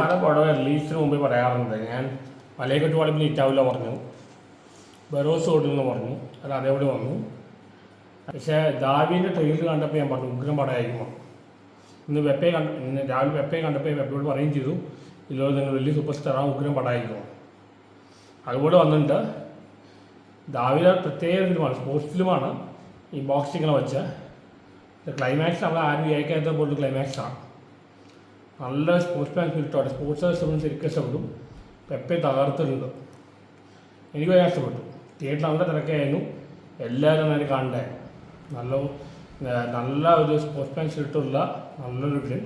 പല പടം റിലീസിന് മുമ്പേ പറയാറുണ്ട്. ഞാൻ മലയക്കെട്ട് വളപ്പിൽ ഹിറ്റാവില്ല പറഞ്ഞു. ബറോസ് ഓടുന്നു പറഞ്ഞു. അത് അതേപോലെ വന്നു. പക്ഷേ ദാവിന്റെ ട്രെയിലർ കണ്ടപ്പോൾ ഞാൻ പറഞ്ഞു ഉഗ്രം പടമായിരിക്കും ഇന്ന് വെപ്പെ കണ്ട ഇന്ന് രാവിലെ വെപ്പെ കണ്ടപ്പോൾ വെപ്പയോട് പറയുകയും ചെയ്തു ഇതിലൂടെ നിങ്ങൾ വലിയ സൂപ്പർ സ്റ്റാറാണ് ഉഗ്രം പടമായിരിക്കും അതുപോലെ വന്നിട്ടുണ്ട്. ദാവിയുടെ പ്രത്യേക ഫിലിമാണ് സ്പോർട്സ് ഫിലിമാണ് ഈ ബോക്സിങ്ങനെ വെച്ച. ക്ലൈമാക്സ് നമ്മൾ ആരും വിചാരിക്കാത്ത പോലുള്ള ക്ലൈമാക്സാണ് നല്ല സ്പോർട്സ് മാൻ സ്പിരിറ്റോടെ സ്പോർട്സ് ഇഷ്ടപ്പെടുന്ന ശരിക്കും ഇഷ്ടപ്പെടും. പെപ്പെ തകർത്തിട്ടുണ്ട്. എനിക്ക് ഭയങ്കര ഇഷ്ടപ്പെട്ടു. തിയേറ്ററിൽ നല്ല തിരക്കായിരുന്നു. എല്ലാവരും നന്നായി കാണണ്ടേ നല്ല നല്ല ഒരു സ്പോർട്സ് മാൻ സ്പിരിറ്റുള്ള നല്ലൊരു ഫിലിം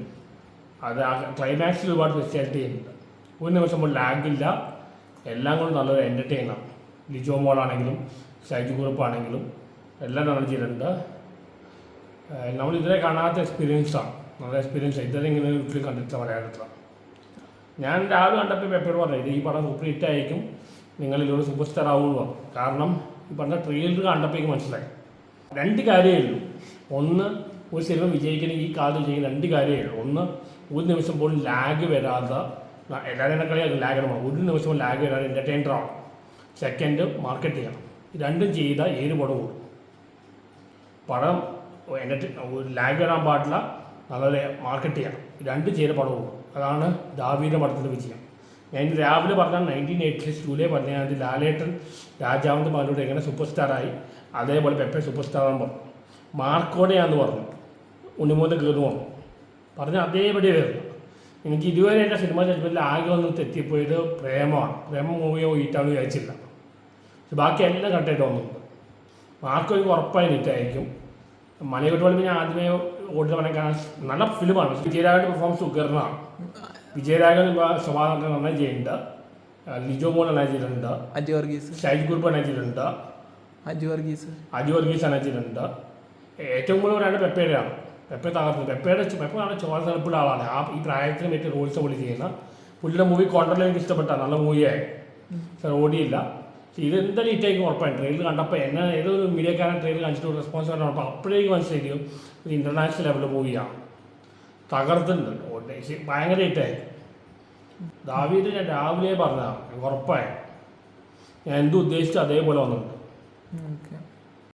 അത് ക്ലൈമാക്സിൽ ഒരുപാട് സ്പെഷ്യാലിറ്റി ചെയ്യുന്നുണ്ട്. ഒരു നിമിഷം ലാഗില്ല എല്ലാം കൊണ്ടും നല്ലൊരു എന്റർടൈനാണ് ലിജോ മോളാണെങ്കിലും ഷൈജു കുറുപ്പാണെങ്കിലും എല്ലാം നല്ല ചെയ്തിട്ടുണ്ട്. നമ്മൾ ഇതുവരെ കാണാത്ത എക്സ്പീരിയൻസാണ് നല്ല എക്സ്പീരിയൻസ് ഇതുവരെ ഇങ്ങനെ ഒരു ഫിലിം കണ്ടിട്ടില്ല മലയാളത്തിൽ ഞാൻ രാവിലെ കണ്ടപ്പോൾ പേപ്പർ പറഞ്ഞു ഈ പടം സൂപ്പർ ഹിറ്റ് ആയിരിക്കും. നിങ്ങൾ സൂപ്പർ സ്റ്റാർ ആവുള്ളൂ കാരണം ഈ പറഞ്ഞ ട്രെയിലർ കണ്ടപ്പോഴേക്ക് മനസ്സിലായി. രണ്ട് കാര്യമേ ഉള്ളൂ. ഒന്ന് ഒരു സിനിമ വിജയിക്കണമെങ്കിൽ ഈ കാലത്ത് ചെയ്യുന്ന രണ്ട് കാര്യമേ ഉള്ളൂ. ഒന്ന് ഒരു നിമിഷം പോലും ലാഗ് വരാതെ എല്ലാവരും എന്നെ കളിയാക്കും ലാഗ് ആണ് ഒരു നിമിഷം ലാഗ് വരാതെ എന്റർടൈനർ ആവണം. സെക്കൻഡ് മാർക്കറ്റ് ചെയ്യണം. രണ്ടും ചെയ്താൽ ഏത് പടം കൂടും പടം എന്നിട്ട് ലാഗ് വരാൻ പാടില്ല. നല്ല മാർക്കറ്റ് ചെയ്യണം രണ്ട് രണ്ടും ചെയ്ത പടം അതാണ് ദാവീന്റെ പടത്തിന്റെ വിജയം. ഞാൻ രാവിലെ പറഞ്ഞ നയന്റീൻ എയ്റ്റി സിക്സ് ജൂലൈ പതിനേഴാം ലാലേട്ടൻ രാജാവിന്റെ മകനോട് എങ്ങനെ സൂപ്പർ സ്റ്റാറായി അതേപോലെ പെപ്പെ സൂപ്പർ സ്റ്റാറാണ് പറഞ്ഞു മാർക്കോടെയാന്ന് പറഞ്ഞു. ഉണ്ണിമൂന്ന് കീർന്നു പറഞ്ഞു പറഞ്ഞ അതേപടി വരുന്നു. എനിക്ക് ഇതുവരെ എന്റെ സിനിമ ജഡ്ജ്മെന്റിൽ ആകെ ഒന്ന് തെറ്റിപ്പോയത് പ്രേമമാണ്. പ്രേമ മൂവിയോ ഈറ്റാണ് വിചാരിച്ചില്ല പക്ഷെ ബാക്കി എല്ലാം കട്ടായിട്ട് വന്നിട്ടുണ്ട് മാർക്കോ എനിക്ക് ഉറപ്പായി നിറ്റായിരിക്കും മലയോട്ട് വളപ്പിൽ പിന്നെ ആദ്യമേ ഓടിച്ച പറയാൻ കാരണം നല്ല ഫിലിമാണ്. വിജയരാഘവന്റെ പെർഫോമൻസ് ഉയർന്നതാണ് വിജയരാഘവൻ സ്വഭാവം നന്നായി ചെയ്യുന്നുണ്ട്. ലിജോ മോൻ നന്നായി ചെയ്തിട്ടുണ്ട്. അജു വർഗീസ്. ഷൈജ് നന്നായി ചെയ്തിട്ടുണ്ട്. അജു വർഗീസ്. അജു വർഗീസ് നന്നായി ചെയ്തിട്ടുണ്ട്. ഏറ്റവും കൂടുതൽ പറയുന്നത് പെപ്പയുടെയാണ് പെപ്പയെ തകർന്നു. പെപ്പയുടെ പെപ്പ ആണ് ചോര തണുപ്പുള്ള ആളാണ്. ആ ഈ പ്രായത്തിന് പറ്റിയ റോൾസ് പുള്ളി ചെയ്യുന്ന. പുള്ളിയുടെ മൂവി കോൺട്രോൾ എനിക്ക് ഇഷ്ടപ്പെട്ട. നല്ല മൂവിയായി പക്ഷെ ഓടിയില്ല. പക്ഷെ ഇത് എന്തായാലും ഹിറ്റായിരിക്കും ഉറപ്പാണ് ട്രെയിലർ കണ്ടപ്പോൾ എന്നെ ഏതൊരു മീഡിയക്കാരൻ ട്രെയിലർ കാണിച്ചിട്ട് റെസ്പോൺസ് കണ്ടപ്പോൾ അപ്പോഴേക്ക് മനസ്സിലായിരിക്കും ഒരു ഇന്റർനാഷണൽ ലെവലിൽ മൂവിയാണ്. ശരി, ഭയങ്കര ഹിറ്റായി ദാവീദ് ഞാൻ രാവിലെ പറഞ്ഞതാണ് ഉറപ്പായി. ഞാൻ എന്തുദ്ദേശിച്ചു അതേപോലെ വന്നിട്ടുണ്ട്.